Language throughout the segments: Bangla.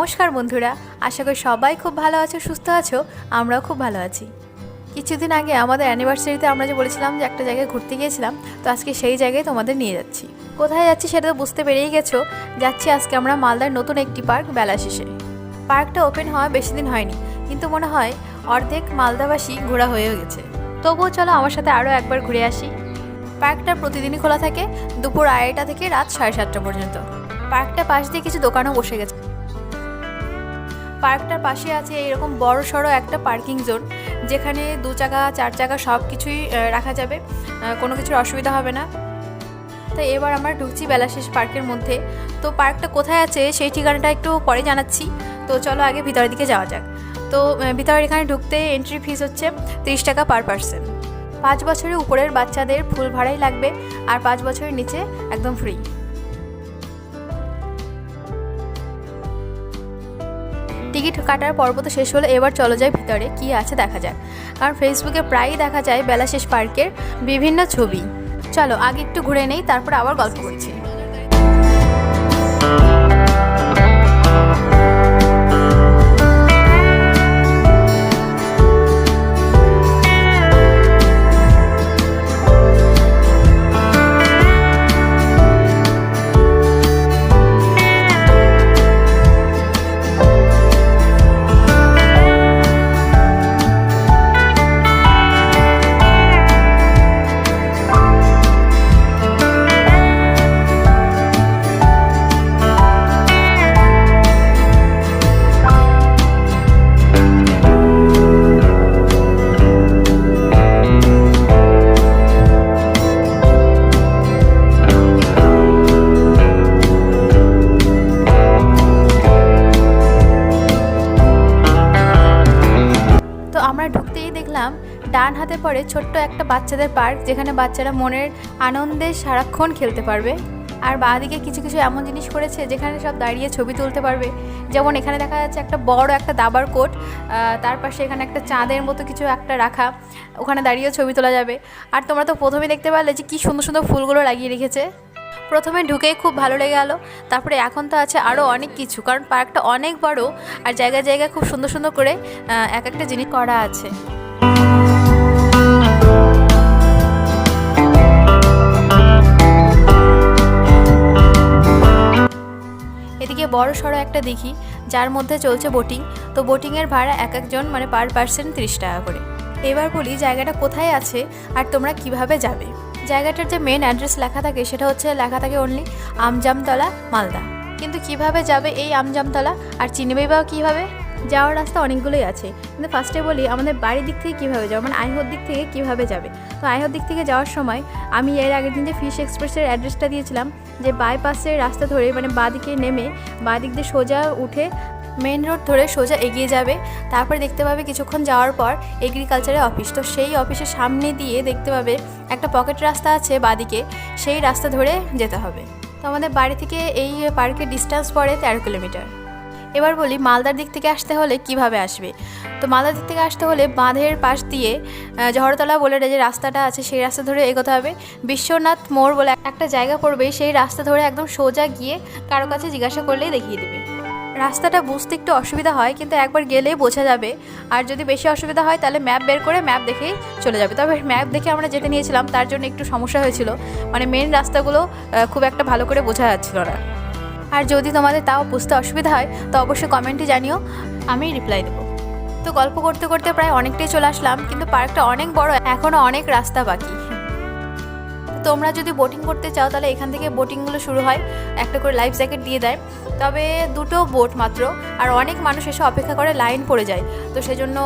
নমস্কার বন্ধুরা, আশা করি সবাই খুব ভালো আছো, সুস্থ আছো, আমরাও খুব ভালো আছি। কিছুদিন আগে আমাদের অ্যানিভার্সারিতে আমরা যে বলেছিলাম যে একটা জায়গায় ঘুরতে গিয়েছিলাম, তো আজকে সেই জায়গায় তোমাদের নিয়ে যাচ্ছি। কোথায় যাচ্ছি সেটা তো বুঝতে পেরেই গেছো, যাচ্ছি আজকে আমরা মালদার নতুন একটি পার্ক বেলা শেষে। পার্কটা ওপেন হওয়া বেশি দিন হয়নি, কিন্তু মনে হয় অর্ধেক মালদাবাসী ঘোরা হয়েও গেছে। তবুও চলো আমার সাথে আরও একবার ঘুরে আসি। পার্কটা প্রতিদিনই খোলা থাকে, দুপুর আড়াইটা থেকে রাত সাড়ে সাতটা পর্যন্ত। পার্কটা পাশ দিয়ে কিছু দোকানও বসে গেছে। পার্কটার পাশে আছে এরকম বড় সড়ো একটা পার্কিং জোন, যেখানে দু চাকা, চার চাকা সব কিছুই রাখা যাবে। কোনো কিছুর অসুবিধা হবে না। তো এবার আমরা ঢুকছি বেলা শেষ পার্কের মধ্যে। তো পার্কটা কোথায় আছে সেই ঠিকানাটা একটু পরে জানাচ্ছি। তো চলো আগে ভিতরের দিকে যাওয়া যাক। তো ভিতরের এখানে ঢুকতে এন্ট্রি ফিস হচ্ছে তিরিশ টাকা পার পার্সন পাঁচ বছরের উপরের বাচ্চাদের ফুল ভাড়াই লাগবে আর পাঁচ বছরের নিচে একদম ফ্রি টিকিট কাটার পর্ব তো শেষ হলো, এবার চলো যায় ভিতরে, কি আছে দেখা যাক। কারণ ফেসবুকে প্রায়ই দেখা যায় বেলাশেষ পার্কের বিভিন্ন ছবি। চলো, আগে একটু ঘুরে নেই, তারপর আবার গল্প করছি। দেখলাম, ডান হাতে পরে ছোট্ট একটা বাচ্চাদের পার্ক, যেখানে বাচ্চারা মনের আনন্দে সারাক্ষণ খেলতে পারবে। আর বাঁদিকে কিছু কিছু এমন জিনিস করেছে যেখানে সব দাঁড়িয়ে ছবি তুলতে পারবে। যেমন এখানে দেখা যাচ্ছে একটা বড় একটা দাবার কোট তার পাশে এখানে একটা চাঁদের মতো কিছু একটা রাখা, ওখানে দাঁড়িয়েও ছবি তোলা যাবে। আর তোমরা তো প্রথমে দেখতে পারলে যে কী সুন্দর সুন্দর ফুলগুলো লাগিয়ে রেখেছে। প্রথমে ঢুকেই খুব ভালো লেগে গেলো, তারপরে এখন তো আছে আরও অনেক কিছু, কারণ পার্কটা অনেক বড়, আর জায়গায় জায়গায় খুব সুন্দর সুন্দর করে এক একটা জিনিস করা আছে। বড় সড়ো একটা দেখি, যার মধ্যে চলছে বোটিং তো বোটিংয়ের ভাড়া এক একজন মানে পার পার্সেন্ট তিরিশ টাকা করে। এবার বলি জায়গাটা কোথায় আছে আর তোমরা কীভাবে যাবে? জায়গাটার যে মেন অ্যাড্রেস লেখা থাকে সেটা হচ্ছে লেখা থাকে অনলি আমজামতলা, মালদা। কিন্তু কীভাবে যাবে এই আমজামতলা আর চিনবেই বা কীভাবে? যাওয়ার রাস্তা অনেকগুলোই আছে। কিন্তু ফার্স্টে বলি, আমাদের বাড়ির দিক থেকে কীভাবে যাবে? মানে আইহোর দিক থেকে কীভাবে যাবে? তো আইহোর দিক থেকে যাওয়ার সময় আমি এর আগের দিন যে ফিশ এক্সপ্রেসের অ্যাড্রেসটা দিয়েছিলাম, যে বাইপাসের রাস্তা ধরে মানে বাঁদিকে নেমে বাঁদিক দিয়ে সোজা উঠে মেন রোড ধরে সোজা এগিয়ে যাবে। তারপরে দেখতে পাবে কিছুক্ষণ যাওয়ার পর এগ্রিকালচারের অফিস তো সেই অফিসের সামনে দিয়ে দেখতে পাবে একটা পকেট রাস্তা আছে বাদিকে, সেই রাস্তা ধরে যেতে হবে। তো আমাদের বাড়ি থেকে এই পার্কের ডিস্টেন্স পড়ে তেরো কিলোমিটার। এবার বলি, মালদার দিক থেকে আসতে হলে কীভাবে আসবে? তো মালদার দিক থেকে আসতে হলে বাঁধের পাশ দিয়ে জহরতলা বলে যে রাস্তাটা আছে, সেই রাস্তা ধরে এগোতে হবে। বিশ্বনাথ মোড় বলে একটা জায়গা পড়বে, সেই রাস্তা ধরে একদম সোজা গিয়ে কারও কাছে জিজ্ঞাসা করলেই দেখিয়ে দেবে। রাস্তাটা বুঝতে একটু অসুবিধা হয়, কিন্তু একবার গেলেই বোঝা যাবে। আর যদি বেশি অসুবিধা হয়, তাহলে ম্যাপ বের করে ম্যাপ দেখেই চলে যাবে। তবে ম্যাপ দেখে আমরা যেতে নিয়েছিলাম, তার জন্য একটু সমস্যা হয়েছিল। মানে মেন রাস্তাগুলো খুব একটা ভালো করে বোঝা যাচ্ছিল না। আর যদি তোমাদের তাও বুঝতে অসুবিধা হয়, তো অবশ্যই কমেন্টে জানিও, আমি রিপ্লাই দেবো। তো গল্প করতে করতে প্রায় অনেকটাই চলে আসলাম, কিন্তু পার্কটা অনেক বড় এখনও অনেক রাস্তা বাকি। তোমরা যদি বোটিং করতে চাও, তাহলে এখান থেকে বোটিংগুলো শুরু হয়, একটা করে লাইফ জ্যাকেট দিয়ে দেয়। তবে দুটো বোট মাত্র, আর অনেক মানুষ এসে অপেক্ষা করে লাইন পড়ে যায়। তো সেজন্য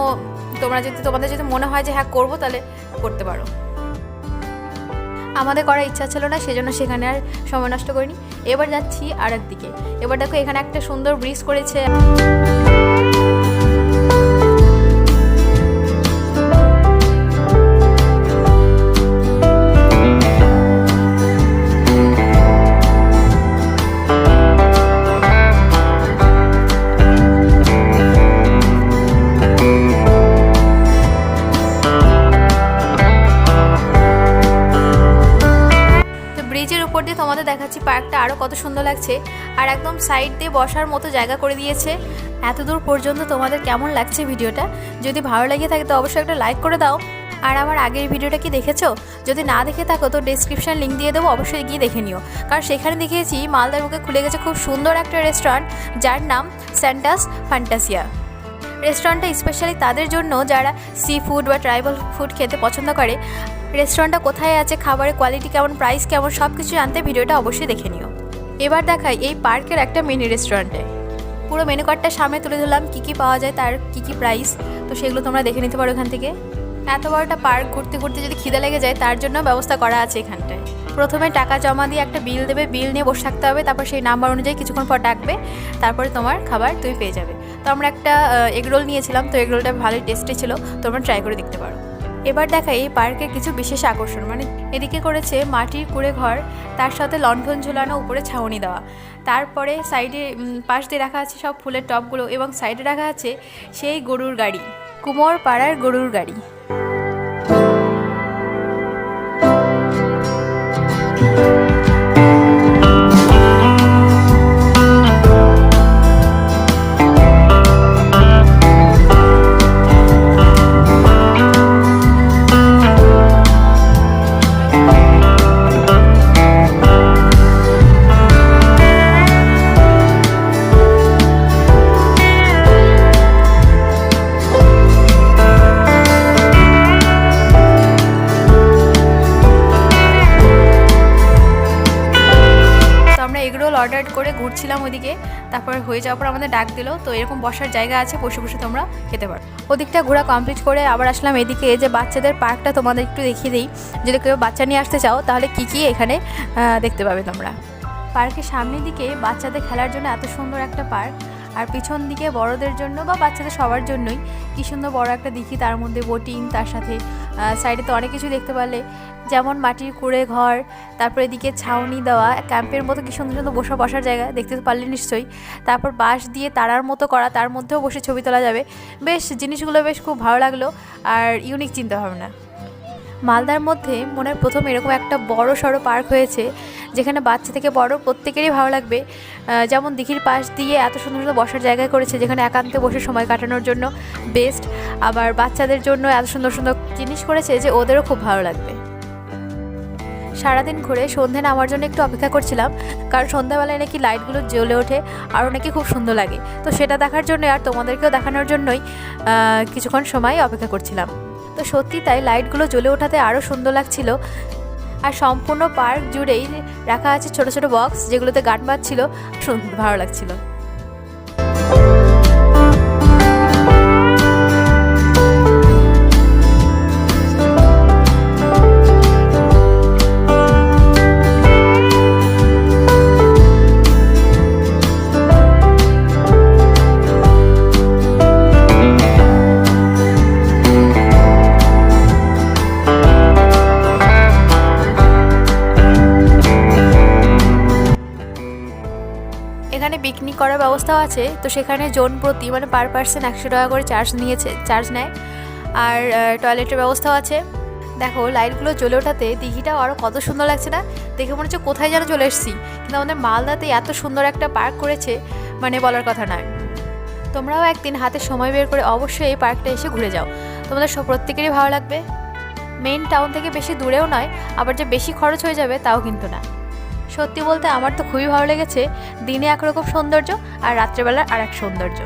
তোমরা যদি, তোমাদের যদি মনে হয় যে হ্যাঁ করব, তাহলে করতে পারো। আমাদের করার ইচ্ছা ছিল না, সেজন্য সেখানে আর সময় নষ্ট করিনি। এবার যাচ্ছি আর দিকে এবার দেখো এখানে একটা সুন্দর ব্রিজ করেছে। আরও কত সুন্দর লাগছে। আর একদম সাইড দিয়ে বসার মতো জায়গা করে দিয়েছে। এত দূর পর্যন্ত তোমাদের কেমন লাগছে ভিডিওটা? যদি ভালো লেগে থাকে তো অবশ্যই একটা লাইক করে দাও। আর আমার আগের ভিডিওটা কি দেখেছ? যদি না দেখে থাকো তো ডিসক্রিপশন লিঙ্ক দিয়ে দেবো, অবশ্যই গিয়ে দেখে নিও। কারণ সেখানে দেখিয়েছি মালদার বুকে খুলে গেছে খুব সুন্দর একটা রেস্টুরেন্ট যার নাম স্যান্টাস ফ্যান্টাসিয়া রেস্টুরেন্টটা স্পেশালি তাদের জন্য যারা সি ফুড বা ট্রাইবাল ফুড খেতে পছন্দ করে রেস্টুরেন্টটা কোথায় আছে, খাবারের কোয়ালিটি কেমন প্রাইস কেমন সব কিছু জানতে ভিডিওটা অবশ্যই দেখে নিও। এবার দেখাই এই পার্কের একটা মিনি রেস্টুরেন্টে পুরো মেনু কার্ডটা সামনে তুলে ধরলাম, কী কী পাওয়া যায় তার কী কী প্রাইস তো সেগুলো তোমরা দেখে নিতে পারো এখান থেকে। এত বড় একটা পার্ক ঘুরতে ঘুরতে যদি খিদে লেগে যায়, তার জন্য ব্যবস্থা করা আছে এখানটায়। প্রথমে টাকা জমা দিয়ে একটা বিল দেবে বিল নিয়ে বসে থাকতে হবে, তারপর সেই নাম্বার অনুযায়ী কিছুক্ষণ পর ডাকবে, তারপরে তোমার খাবার তুমি পেয়ে যাবে। তো আমরা একটা এগরোল নিয়েছিলাম, তো এগরোলটা ভালোই টেস্টি ছিল, তোমরা ট্রাই করে দেখতে পারো। এবার দেখা এই পার্কের কিছু বিশেষ আকর্ষণ মানে এদিকে করেছে মাটির কুড়ে ঘর তার সাথে লণ্ঠন ঝুলানো, উপরে ছাউনি দেওয়া। তারপরে সাইডে পাশ দিয়ে রাখা আছে সব ফুলের টপগুলো এবং সাইডে রাখা আছে সেই গরুর গাড়ি কুমোর পাড়ার গরুর গাড়ি। এগরোল অর্ডার করে ঘুরছিলাম ওদিকে তারপর হয়ে যাওয়ার পর আমাদের ডাক দিল, তো এরকম বসার জায়গা আছে, বসে বসে তোমরা খেতে পারো। ওদিকটা ঘোরা কমপ্লিট করে আবার আসলাম এদিকে যে বাচ্চাদের পার্কটা তোমাদের একটু দেখিয়ে দিই। যদি কেউ বাচ্চা নিয়ে আসতে চাও, তাহলে কী কী এখানে দেখতে পাবে তোমরা? পার্কের সামনের দিকে বাচ্চাদের খেলার জন্য এত সুন্দর একটা পার্ক। আর পিছন দিকে বড়দের জন্য বা বাচ্চাদের সবার জন্যই। কী সুন্দর বড় একটা দিঘি, তার মধ্যে বোটিং তার সাথে সাইডে তো অনেক কিছু দেখতে পারলে। যেমন মাটির কুড়ে ঘর, তারপর এদিকে ছাউনি দেওয়া, ক্যাম্পের মতো কি সুন্দর সুন্দর বসা বসার জায়গা দেখতে পারলে নিশ্চয়ই। তারপর বাঁশ দিয়ে তারার মতো করা, তার মধ্যেও বসে ছবি তোলা যাবে। বেশ, জিনিসগুলো বেশ খুব ভালো লাগল, আর ইউনিক চিন্তাভাবনা। মালদার মধ্যে মনে হয় প্রথম এরকম একটা বড় সড়ো পার্ক হয়েছে, যেখানে বাচ্চা থেকে বড় প্রত্যেকেরই ভালো লাগবে। যেমন দিঘির পাশ দিয়ে এত সুন্দর সুন্দর বসার জায়গা করেছে, যেখানে একান্তে বসে সময় কাটানোর জন্য বেস্ট আবার বাচ্চাদের জন্য এত সুন্দর সুন্দর জিনিস করেছে যে ওদেরও খুব ভালো লাগবে। সারাদিন ঘুরে সন্ধে নামার জন্য একটু অপেক্ষা করছিলাম, কারণ সন্ধ্যাবেলায় নাকি লাইটগুলো জ্বলে ওঠে, আরও নাকি খুব সুন্দর লাগে। তো সেটা দেখার জন্য আর তোমাদেরকেও দেখানোর জন্যই কিছুক্ষণ সময় অপেক্ষা করছিলাম। তো সত্যি তাই লাইটগুলো জ্বলে ওঠাতে আরও সুন্দর লাগছিল। আর সম্পূর্ণ পার্ক জুড়েই রাখা আছে ছোট ছোট বক্স যেগুলোতে গান বাজছিল। ভালো লাগছিল। করার ব্যবস্থাও আছে, তো সেখানে জোন প্রতি মানে পার পার্সন একশো টাকা করে চার্জ নিয়েছে চার্জ নেয়। আর টয়লেটের ব্যবস্থাও আছে। দেখো লাইটগুলো জ্বলে ওঠাতে দিঘিটাও আরও কত সুন্দর লাগছে না? দেখে মনে হচ্ছে কোথায় যেন চলে এসেছি। কিন্তু আমাদের মালদাতে এত সুন্দর একটা পার্ক করেছে মানে বলার কথা নয়। তোমরাও একদিন হাতে সময় বের করে অবশ্যই এই পার্কটা এসে ঘুরে যাও। তোমাদের সব প্রত্যেকেরই ভালো লাগবে। মেন টাউন থেকে বেশি দূরেও নয়, আবার যে বেশি খরচ হয়ে যাবে তাও কিন্তু না। সত্যি বলতে আমার তো খুবই ভালো লেগেছে। দিনে একরকম সৌন্দর্য আর রাত্রেবেলার আর এক সৌন্দর্য।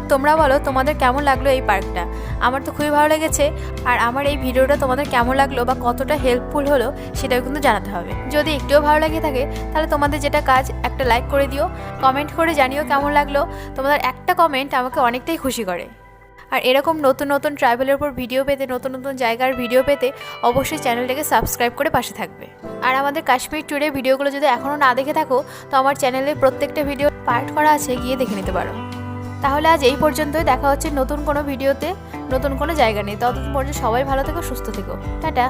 এবার তোমরা বলো তোমাদের কেমন লাগল এই পার্কটা? আমার তো খুবই ভালো লেগেছে, আর আমার এই ভিডিওটা তোমাদের কেমন লাগল বা কতটা হেল্পফুল হলো সেটাও কিন্তু জানাতে হবে। যদি একটুও ভালো লাগে থাকে, তাহলে তোমাদের যেটা কাজ, একটা লাইক করে দিও কমেন্ট করে জানিও কেমন লাগল। তোমাদের একটা কমেন্ট আমাকে অনেকটাই খুশি করে। আর এরকম নতুন নতুন ট্রাভেলের উপর ভিডিও পেতে, নতুন নতুন জায়গার ভিডিও পেতে, অবশ্যই চ্যানেলটাকে সাবস্ক্রাইব করে পাশে থাকবে। আর আমাদের কাশ্মীর ট্যুরের ভিডিওগুলো যদি এখনও না দেখে থাকো, তো আমার চ্যানেলে প্রত্যেকটা ভিডিও পার্ট করা আছে, গিয়ে দেখে নিতে পারো। তাহলে আজ এই পর্যন্তই। দেখা হচ্ছে নতুন কোনো ভিডিওতে, নতুন কোনো জায়গা নেই ততদিন পর্যন্ত সবাই ভালো থেকো, সুস্থ থেকো। টাটা।